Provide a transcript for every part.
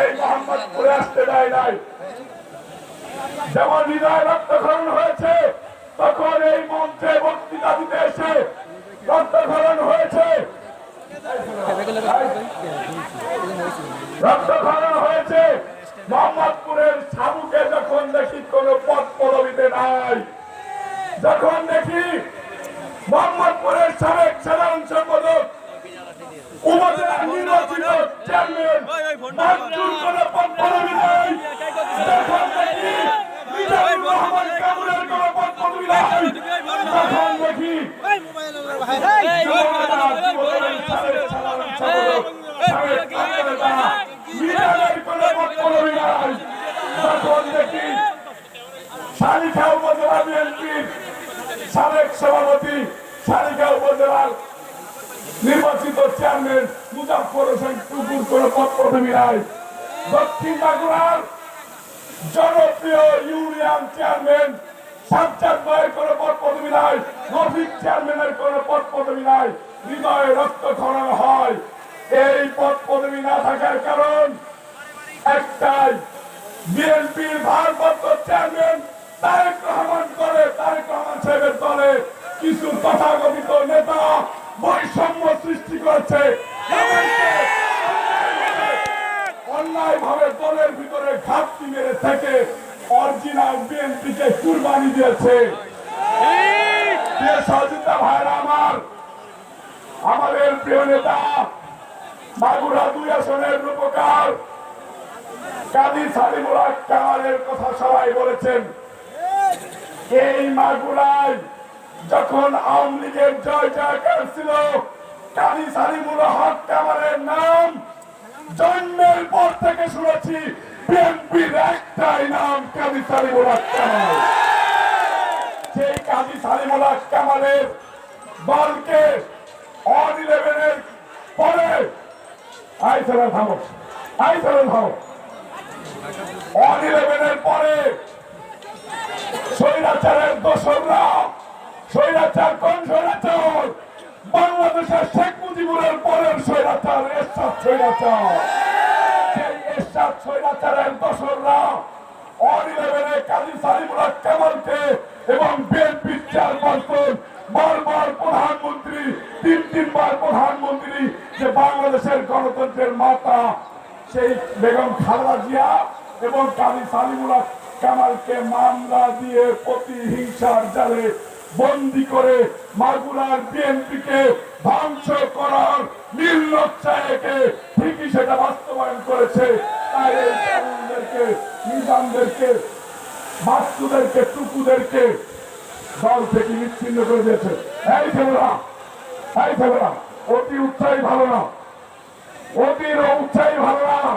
দেয় নাই এই আসতে দেয় নাই। যেমন হৃদয় রক্তক্ষরণ হয়েছে, তখন এই মঞ্চে বক্তৃতা দিতে এসে রক্তক্ষরণ হয়েছে। রক্তক্ষরণ হয়েছে মোহাম্মদপুরের সাবুকে যখন দেখি কোন পদ পদবিতে নাই। যখন দেখি মোহাম্মদপুরের সাবেক সাধারণ সম্পাদক উপজেলা নির্বাচিত চেয়ারম্যান মানজুর পদ পদবি নাই যখন দেখি মিজানুর রহমান কামুরের কোন পদবি নাই তখন দেখি শালিখা উপজেলা বিএনপির সাবেক সভাপতি শালিখা উপজেলার নির্বাচিত চেয়ারম্যান মুজাফর হোসেন টুকুর কোন পদ পদবী নাই দক্ষিণ বাঁকুড়ার জনপ্রিয় ইউনিয়ন চেয়ারম্যান হৃদয়ে হয়। এই না থাকার কারণ একটাই, বিএনপির ভারপ্রাপ্ত চেয়ারম্যান তারেক রহমান করে তারেক রহমান সাহেবের দলে কিছু তথাকথিত নেতা বৈষম্য সৃষ্টি করছে অন্যায় ভাবে দলের ভিতরে ঘাটতি মেরে থেকে অরিজিনাল বিএনপি কে কুরবানি দিয়েছে। আমাদের প্রিয় নেতা দুই আসনের রূপকার কাজী কথা সবাই বলেছেন। এই যখন আওয়ামী লীগের জয় জয়কার ছিল, কাজী হক কামালের নাম জন্মের পর থেকে শুনেছি, বিএনপির একটাই নাম কাজী সালিমুল হক কামাল। সেই কাজী সালিমুল হক কামালের দলকে অন ইলেভেনের পরে আই চলে থামো আই চলে থামো অন ইলেভেনের পরে স্বৈরাচারের দোসররা, স্বৈরাচার কোন স্বৈরাচার? বাংলাদেশের শেখ মুজিবুরের পরের স্বৈরাচার, এরশাদ স্বৈরাচার। সেই এরশাদ স্বৈরাচারের দোসররা অন ইলেভেনে কাজী সালিমুল হক কামালকে এবং বিএনপি চেয়ারপারসন, বারবার প্রধানমন্ত্রী, তিন, তিনবার প্রধানমন্ত্রী যে বাংলাদেশের গণতন্ত্রের মাতা, সেই বেগম খালেদা জিয়া এবং কাজী সালিমুল হক কামালকে মামলা দিয়ে প্রতিহিংসার জালে বন্দি করে মাগুরার বিএনপিকে ধ্বংস করার নির্লজ্জায়কে ঠিকই সেটা বাস্তবায়ন করেছে। তাই এই নিজামদেরকে বাস্তুদেরকে টুকুদেরকে দল থেকে বিচ্ছিন্ন করে দিয়েছে। এই ছেলেরা এই ছেলেরা অতি উৎসাহী ভালো না। অতির উৎসাহী ভালো না।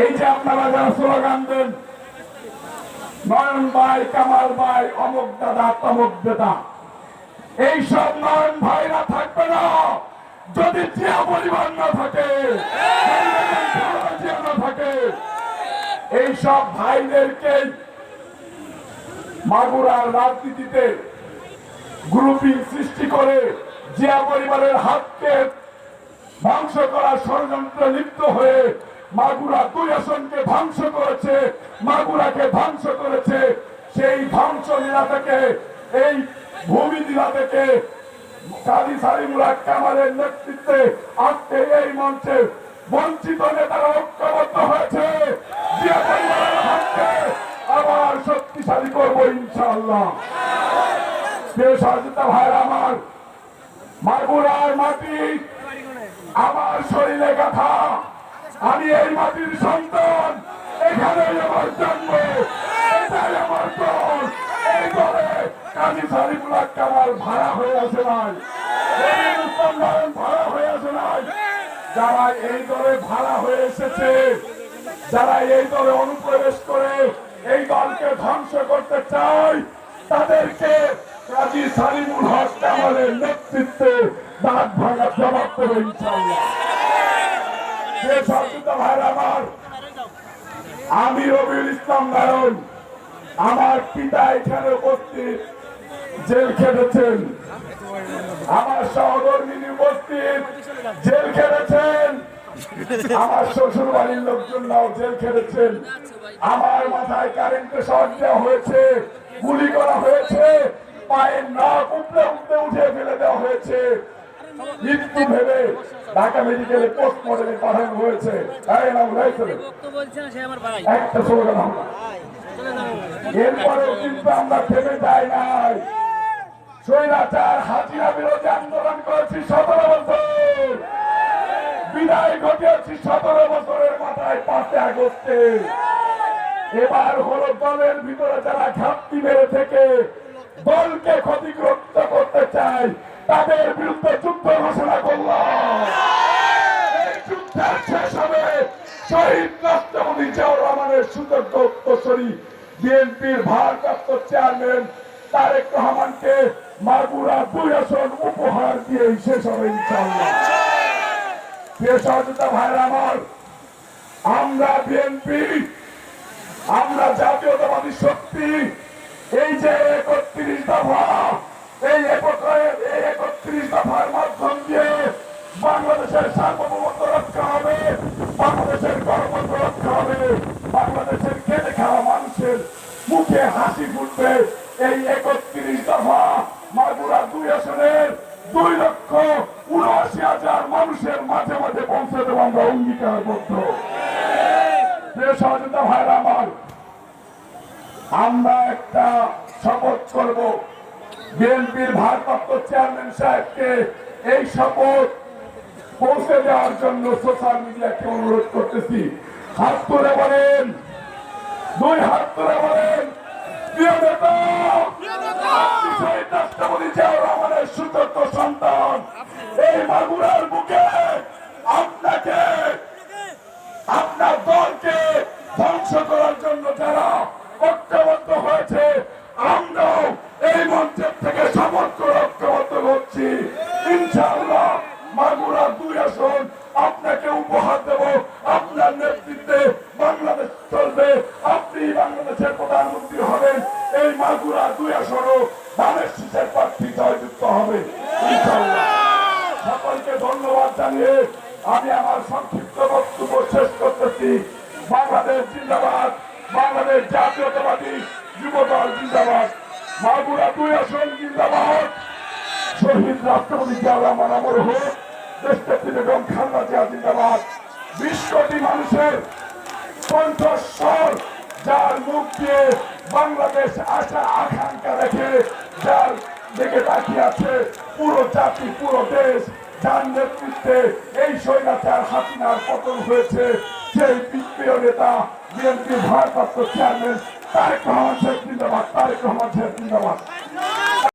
এই যে আপনারা যারা স্লোগান দেন, নয়ন ভাই, কামাল ভাই, অমুক দাদা, তমুক দাদা এইসব নয়ন ভাইরা থাকবে না। যদি জিয়া পরিবার না থাকে এই সব ভাইদেরকে মাগুরার রাজনীতিতে গ্রুপিং সৃষ্টি করে জিয়া পরিবারের হাতকে ধ্বংস করার ষড়যন্ত্রে লিপ্ত হয়ে মাগুরা দুই আসনকে ধ্বংস করেছে, মাগুরাকে ধ্বংস করেছে। সেই ধ্বংস লীলা থেকে, এই ভূমি লীলা থেকে কাজী সালিমুল্লাহ কামালের নেতৃত্বে আজকে এই মঞ্চে বঞ্চিত নেতারা ঐক্যবদ্ধ হয়েছে। আবার শক্তিশালী করব ইনশাআল্লাহ। প্রিয় সহযোগিতা ভাইয়ের আমার, মাগুরার মাটি আমার শরীরে গাথা। আমি এই মাটির সন্তান এখানে আমার জন্ম, এটাই আমার দল। এই দলে কাজী সারিফুল্লাহ কামাল ভাড়া হয়ে আছে রবিউল ভাড়া হয়ে যারা এই দলে ভাড়া হয়ে এসেছে, যারা এই দলে অনুপ্রবেশ করে এই দলকে ধ্বংস করতে চায়, তাদেরকে কাজী সালিমুল হক কামালের নেতৃত্বে দাঁত ভাঙা জবাব আমার, আমি রবিউল ইসলাম নারায়ণ, আমার পিতা এখানে উপস্থিত, জেল খেটেছেন। আমার সহকর্মী উপস্থিত, জেল খেটেছেন আমার শ্বশুর বাড়ির লোকজনরাও জেল খেটেছেন আমার মাথায় কারেন্টে শর্ট দেওয়া হয়েছে, গুলি করা হয়েছে, পায়ের নাক উপড়ে উপড়ে উঠে ফেলে দেওয়া হয়েছে। মৃত্যু ভেবে ঢাকা মেডিকেলে পোস্টমর্টমে পাঠানো হয়েছে। না একটা স্লোগান এরপরেও কিন্তু আমরা থেমে যাই নাই। স্বৈরাচার হাজিরা বিরোধী আন্দোলন করেছি সতেরো বছর। বিদায় ঘটিয়েছি সতেরো বছরের মাথায় পাঁচে আগস্টে। এবার হলো দলের ভিতরে যারা ঘাপটি মেরে থেকে দলকে ক্ষতিগ্রস্ত করতে চায়, তাদের বিরুদ্ধে যুদ্ধ ঘোষণা করলাম। যুদ্ধের শেষ হবে শহীদ রাষ্ট্রপতি জিয়াউর রহমানের সুযোগ্য উত্তরসূরি। বিএনপির ভারপ্রাপ্ত চেয়ারম্যান তারেক রহমানকে মাগুরা দুই আসন উপহার দিয়ে শেষ হবে ইনশাল্লাহ ভাইরা আমার, আমরা বিএনপি আমরা জাতীয়তাবাদী শক্তি, এই যে একত্রিশ দফা, এই এই একত্রিশ দফার মাধ্যম দিয়ে বাংলাদেশের সার্বভৌমত্ব রক্ষা হবে, বাংলাদেশের গণতন্ত্র রক্ষা হবে, বাংলাদেশের খেটে খাওয়া মানুষের মুখে হাসি ফুটবে। এই একত্রিশ আমরা একটা শপথ করব। বিএনপির ভারপ্রাপ্ত চেয়ারম্যান সাহেবকে এই শপথ পৌঁছে দেওয়ার জন্য সোশ্যাল মিডিয়াকে অনুরোধ করতেছি। হাত তুলে বলেন, দুই হাত তুলে বলেন, প্রিয় নেতা সন্তান বুকে আপনাকে, আপনার দলকে ধ্বংস করার জন্য যারা ঐক্যবদ্ধ হয়েছে। আমরাও এই মঞ্চের থেকে করে ঐক্যবদ্ধ হচ্ছি। ইনশাআল্লাহ মাগুরা দুই আসন আপনাকে উপহার দেব। আপনার নেতৃত্বে বাংলাদেশ চলবে। আপনি বাংলাদেশের প্রধানমন্ত্রী হবেন। এই মাগুরা দুই আসনও ধানের শীষের প্রার্থী জয়যুক্ত হবে। সকলকে ধন্যবাদ জানিয়ে আমি আমার সংক্ষিপ্ত বক্তব্য শেষ করতেছি। বাংলাদেশ জিন্দাবাদ। বাংলাদেশ জাতীয়তাবাদী যুবদল জিন্দাবাদ। মাগুরা দুই আসন জিন্দাবাদ। শহীদ রাষ্ট্রপতি জিয়াউর রহমান অমর হোক দেশনেত্রী বেগম খালেদা জিয়া জিন্দাবাদ। বিশ কোটি মানুষের কণ্ঠস্বর যার মুখ দিয়ে বাংলাদেশ আশা, আকাঙ্ক্ষা রেখে যার দিকে তাকিয়ে আছে, পুরো জাতি, পুরো দেশ যার নেতৃত্বে এই স্বৈরাচার হাসিনার পতন হয়েছে। সেই বিপ্রিয় নেতা বিএনপি ভারপ্রাপ্ত চেয়ারম্যান তারেক রহমান শেখ জিন্দাবাদ তারেক রহমান শেখ জিন্দাবাদ।